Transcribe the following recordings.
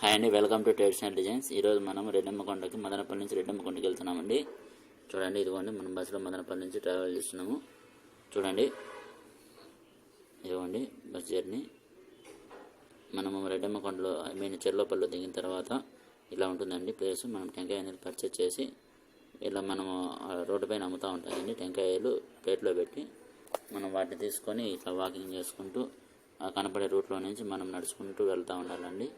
Hi అండి welcome to traditional designs ఈరోజు మనం రెడ్డమ్మకొండకి మదనపల్లి నుంచి రెడ్డమ్మకొండకి వెళ్తున్నామండి. చూడండి ఇదిగోండి మనం బస్సులో మదనపల్లి నుంచి ట్రావెల్ చేస్తున్నాము. చూడండి. ఇదిగోండి బస్ జర్నీ మనము రెడ్డమ్మకొండలో ఐ మీన్ చెర్లోపల్లిలో దిగిన తర్వాత ఇలా ఉంటుందండి ప్లేస్ మనం టెంకాయ అనేది పర్చేజ్ చేసి ఇలా మనము ఆ రోడ్డు పైన అమ్ముతూ ఉంటాయండి టెంకాయలు ప్లేట్లో పెట్టి మనం వాటిని తీసుకొని ఇట్లా వాకింగ్ చేసుకుంటూ కనపడే రూట్లో నుంచి మనం నడుచుకుంటూ వెళ్తూ ఉండాలండి.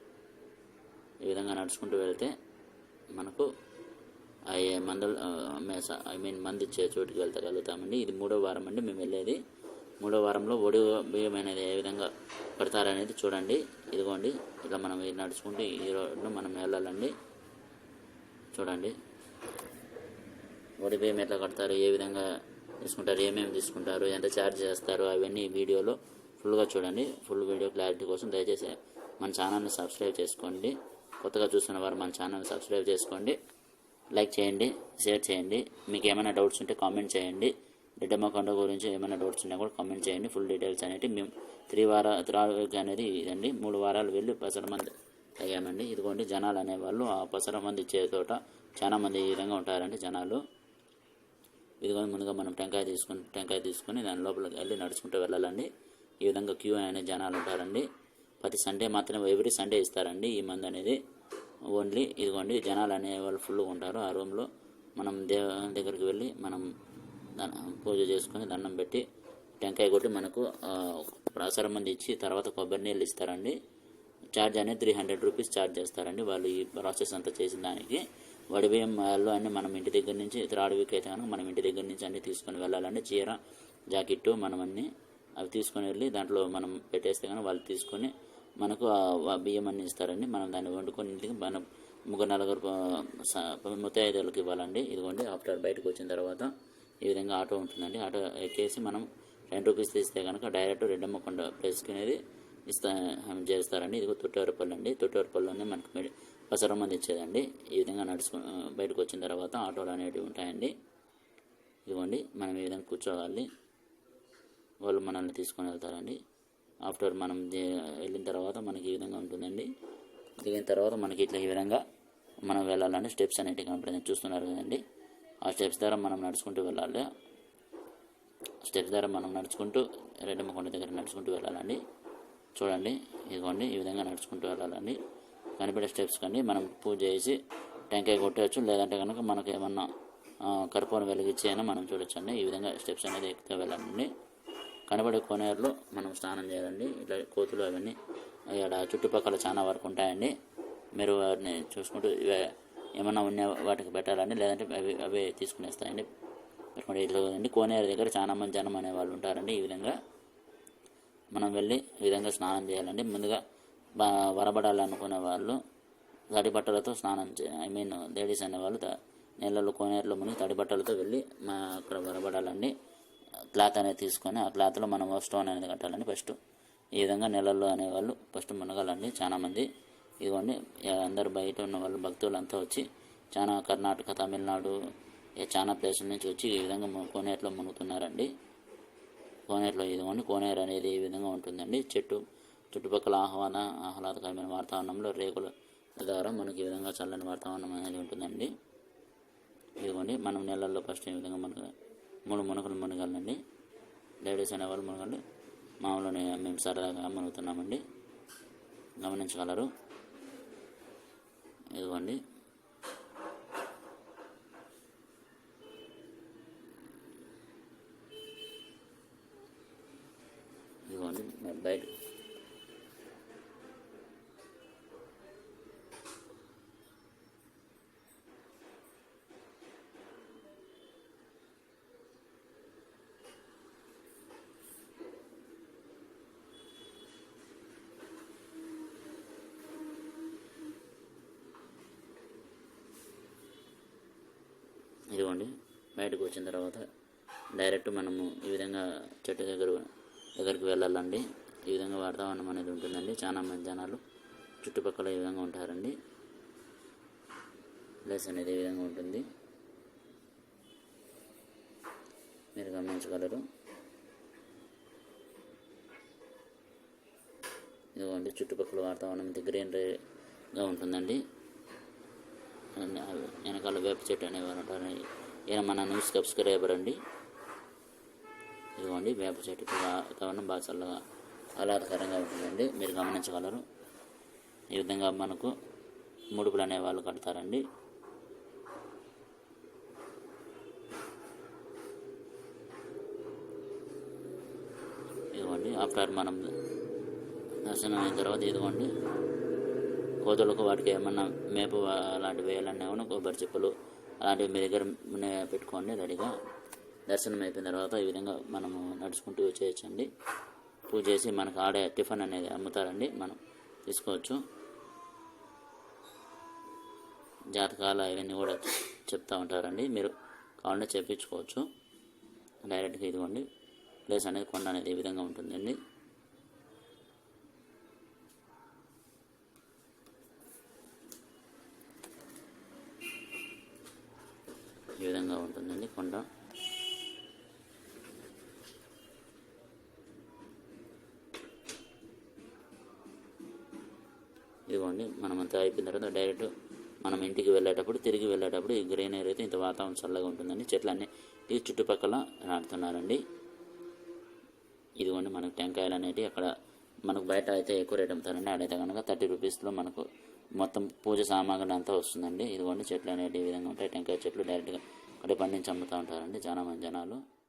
ఈ విధంగా నడుచుకుంటూ వెళ్తే మనకు అయ్యే మందలు ఐ మీన్ మంది ఇచ్చే చోటుకి వెళ్తగలుగుతామండి. ఇది మూడో వారం అండి మేము వెళ్ళేది. మూడో వారంలో ఒడి బియ్యం అనేది ఏ విధంగా పెడతారనేది చూడండి. ఇదిగోండి ఇలా మనం నడుచుకుంటూ ఈ రోడ్ను మనం వెళ్ళాలండి. చూడండి. ఒడి బియ్యం ఎట్లా కడతారు ఏ విధంగా తీసుకుంటారు ఏమేమి తీసుకుంటారు ఎంత ఛార్జ్ చేస్తారు అవన్నీ వీడియోలో ఫుల్గా చూడండి. ఫుల్ వీడియో క్లారిటీ కోసం దయచేసి మన ఛానల్ని సబ్స్క్రైబ్ చేసుకోండి. కొత్తగా చూస్తున్న వారు మన ఛానల్ సబ్స్క్రైబ్ చేసుకోండి. లైక్ చేయండి షేర్ చేయండి. మీకు ఏమైనా డౌట్స్ ఉంటే కామెంట్ చేయండి. రెడ్డమ్మ కొండ గురించి ఏమైనా డౌట్స్ ఉన్నా కూడా కామెంట్ చేయండి. ఫుల్ డీటెయిల్స్ అనేవి మేము త్రీ వార త్రీ అనేది ఇదండి. మూడు వారాలు వెళ్ళి పసర మంది అయ్యామండి ఇదిగోండి జనాలు అనేవాళ్ళు ఆ పసర మంది ఇచ్చే తోట చాలా మంది ఈ విధంగా ఉంటారండి జనాలు. ఇదిగోండి ముందుగా మనం టెంకాయ తీసుకుని టెంకాయ తీసుకుని దాని లోపలికి వెళ్ళి నడుచుకుంటూ వెళ్ళాలండి. ఈ విధంగా క్యూ అనే జనాలు ఉంటారండి. ప్రతి సండే మాత్రమే ఎవ్రీ సండే ఇస్తారండి. ఈ మందు అనేది ఓన్లీ ఇదిగోండి జనాలు అనే వాళ్ళు ఫుల్గా ఉంటారు. ఆ రూమ్లో మనం దేవ దగ్గరికి వెళ్ళి మనం పూజ చేసుకొని దండం పెట్టి టెంకాయ కొట్టి మనకు ప్రసార మంది ఇచ్చి తర్వాత కొబ్బరి నీళ్ళు ఇస్తారండి. ఛార్జ్ అనేది త్రీ హండ్రెడ్ రూపీస్ ఛార్జ్ చేస్తారండి వాళ్ళు ఈ ప్రాసెస్ అంతా చేసిన దానికి. వడిబియ్యంలో అన్నీ అన్ని మనం ఇంటి దగ్గర నుంచి త్రాడు వీక్ అయితే కనుక మనం ఇంటి దగ్గర నుంచి అన్ని తీసుకొని వెళ్ళాలండి. చీర జాకెట్టు మనం అన్ని అవి తీసుకొని వెళ్ళి దాంట్లో మనం పెట్టేస్తే కనుక వాళ్ళు తీసుకొని మనకు ఆ బియ్యం అన్ని ఇస్తారండి. మనం దాన్ని వండుకొని ఇంటికి మనం ముగ్గురు నలుగురు ఆ, ముత్తైదులకు ఇవ్వాలండి. ఇదిగోండి ఆఫ్టర్ బయటకు వచ్చిన తర్వాత ఈ విధంగా ఆటో ఉంటుందండి. ఆటో ఎక్కేసి మనం టెన్ రూపీస్ తీస్తే కనుక డైరెక్ట్ రెడ్డమ్మకొండ ప్లేస్కి అనేది ఇస్తా చేస్తారండి ఇదిగో తుట్టేరుపల్లి అండి తుట్టేరుపల్లిలోనే మనకు మెడి పసరం మంది ఇచ్చేదండి. ఈ విధంగా నడుచుకు బయటకు వచ్చిన తర్వాత ఆటోలు అనేటివి ఉంటాయండి. ఇదిగోండి మనం ఈ విధంగా కూర్చోవాలి. వాళ్ళు మనల్ని తీసుకొని వెళ్తారండి. ఆఫ్టర్ మనం వెళ్ళిన తర్వాత మనకి ఈ విధంగా ఉంటుందండి? దిగిన తర్వాత మనకి ఇట్లా ఈ విధంగా మనం వెళ్ళాలని స్టెప్స్ అనేవి కనపడింది చూస్తున్నారు కదండి. ఆ స్టెప్స్ ద్వారా మనం నడుచుకుంటూ వెళ్ళాలి. స్టెప్స్ ద్వారా మనం నడుచుకుంటూ రెడ్డమ్మకొండ దగ్గర నడుచుకుంటూ వెళ్ళాలండి. చూడండి ఇదిగోండి ఈ విధంగా నడుచుకుంటూ వెళ్ళాలండి. కనిపెట్టే స్టెప్స్ కండి మనం పూజ చేసి టెంకాయ కొట్టవచ్చు లేదంటే కనుక మనకు ఏమన్నా కరుపును కర్పూరం వెలిగించి అయినా మనం చూడొచ్చండి. ఈ విధంగా స్టెప్స్ అనేది ఎక్కుతూ వెళ్ళాలండి. కనబడే కోనేరులో మనం స్నానం చేయాలండి. ఇట్లా కోతులు అవన్నీ ఇక్కడ చుట్టుపక్కల చాలా వరకు ఉంటాయండి. మీరు వాటిని చూసుకుంటూ ఇవే ఏమన్నా ఉన్న వాటికి పెట్టాలండి. లేదంటే అవి అవే తీసుకునేస్తాయండి. పెట్టుకుంటే అండి కోనేరు దగ్గర చాలా మంది జనం అనే వాళ్ళు ఉంటారండి ఈ విధంగా. మనం వెళ్ళి ఈ విధంగా స్నానం చేయాలండి. ముందుగా వరబడాలనుకునే వాళ్ళు తడి బట్టలతో స్నానం చే ఐ మీన్ లేడీస్ అనేవాళ్ళు నీళ్ళలో కోనేరులో మునిగి తడి బట్టలతో వెళ్ళి మా అక్కడ వరబడాలండి. క్లాత్ అనేది తీసుకొని ఆ క్లాత్లో మనం స్టోన్ అనేది కట్టాలండి ఫస్ట్. ఈ విధంగా నెలల్లో అనేవాళ్ళు ఫస్ట్ మునగాలండి. చాలామంది ఇదిగోండి అందరు బయట ఉన్న వాళ్ళు భక్తులు అంతా వచ్చి చాలా కర్ణాటక తమిళనాడు చాలా ప్లేసుల నుంచి వచ్చి ఈ విధంగా కోనేరులో మునుగుతున్నారండి. కోనేరులో ఇదిగోండి కోనేరు అనేది ఈ విధంగా ఉంటుందండి. చెట్టు చుట్టుపక్కల ఆహ్వాన ఆహ్లాదకరమైన వాతావరణంలో రేకుల ద్వారా మనకి ఈ విధంగా చల్లని వాతావరణం అనేది ఉంటుందండి. ఇదిగోండి మనం నెలల్లో ఫస్ట్ ఈ విధంగా మనకు మూడు మునకలు మునగాలండి. లేడీస్ అనేవాళ్ళు మునగలు మామూలు మేము సరదాగా మునుగుతున్నామండి. గమనించగలరు. ఇదిగోండి. ఇదిగోండి బయట. ఇదిగోండి బయటకు వచ్చిన తర్వాత డైరెక్ట్ మనము ఈ విధంగా చెట్టు దగ్గర దగ్గరికి వెళ్ళాలండి. ఈ విధంగా వాతావరణం అనేది ఉంటుందండి. చాలా మంది జనాలు చుట్టుపక్కల ఈ విధంగా ఉంటారండి. ప్లేస్ అనేది ఈ విధంగా ఉంటుంది. మీరు గమనించగలరు. ఇదిగోండి చుట్టుపక్కల వాతావరణం ఇది గ్రీనరీగా ఉంటుందండి. వెనకాల వేప చెట్టు అనేవారు ఉంటారు ఈయన మన న్యూస్ సబ్స్క్రైబర్ అండి. ఇదిగోండి వేప చెట్టు వాతావరణం బాగా చల్లగా ఆహ్లాదకరంగా ఉంటుందండి. మీరు గమనించగలరు. ఈ విధంగా మనకు ముడుపులు అనేవాళ్ళు కడతారండి. ఇదిగోండి ఆఫ్టర్ మనం దర్శనం అయిన తర్వాత ఇదిగోండి. కోతులకు వాటికి ఏమన్నా మేపు అలాంటివి వేయాలన్నా కూడా కొబ్బరి చిప్పలు అలాంటివి మీ దగ్గర పెట్టుకోండి రెడీగా. దర్శనం అయిపోయిన తర్వాత ఈ విధంగా మనము నడుచుకుంటూ చేయొచ్చండి పూజ చేసి మనకు ఆడే టిఫిన్ అనేది అమ్ముతారండి మనం. తీసుకోవచ్చు. జాతకాలు అవన్నీ కూడా చెప్తూ ఉంటారండి. మీరు కావాలంటే చెప్పించుకోవచ్చు. డైరెక్ట్గా ఇదిగోండి. ప్లేస్ అనేది కొండ అనేది ఈ విధంగా ఉంటుందండి ఈ విధంగా ఉంటుందండి కొండ. ఇదిగోండి మనమంతా అయిపోయిన తర్వాత డైరెక్ట్ మనం ఇంటికి వెళ్ళేటప్పుడు తిరిగి వెళ్ళేటప్పుడు ఈ గ్రీనరీ అయితే ఇంత వాతావరణం చల్లగా ఉంటుందండి. చెట్లన్నీ ఈ చుట్టుపక్కల నాటుతున్నారండి. ఇదిగోండి మనకు టెంకాయలు అనేటివి అక్కడ మనకు బయట అయితే ఎక్కువ రేట్ అమ్ముతారండి. ఆడైతే కనుక థర్టీ రూపీస్లో మనకు మొత్తం పూజ సామాగ్రి అంతా వస్తుందండి. ఇదిగోండి చెట్లు అనేవి ఈ విధంగా ఉంటాయి. టెంకాయ చెట్లు డైరెక్ట్గా అక్కడ పండించి అమ్ముతూ ఉంటారండి. చాలా మంది జనాలు.